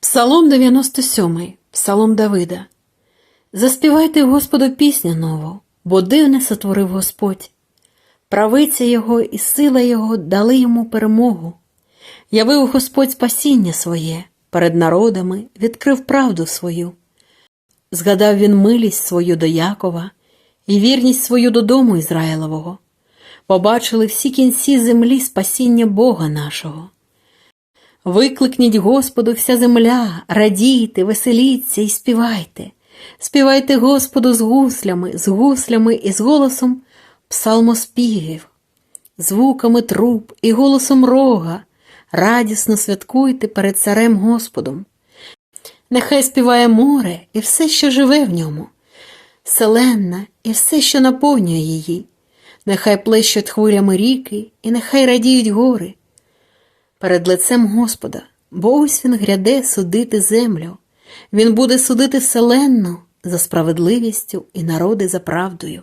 Псалом 97, Псалом Давида. Заспівайте Господу пісню нову, бо дивне сотворив Господь. Правиця Його і сила Його дали йому перемогу. Явив Господь спасіння своє, перед народами відкрив правду свою. Згадав він милість свою до Якова і вірність свою до дому Ізраїлового. Побачили всі кінці землі спасіння Бога нашого. Викликніть Господу вся земля, радійте, веселіться і співайте. Співайте Господу з гуслями, з гуслями і з голосом псалмоспівів, звуками труб і голосом рога. Радісно святкуйте перед царем Господом. Нехай співає море і все, що живе в ньому, селенна і все, що наповнює її. Нехай плещуть хвилями ріки, і нехай радіють гори перед лицем Господа, бо ось він гряде судити землю. Він буде судити вселенну за справедливістю і народи за правдою.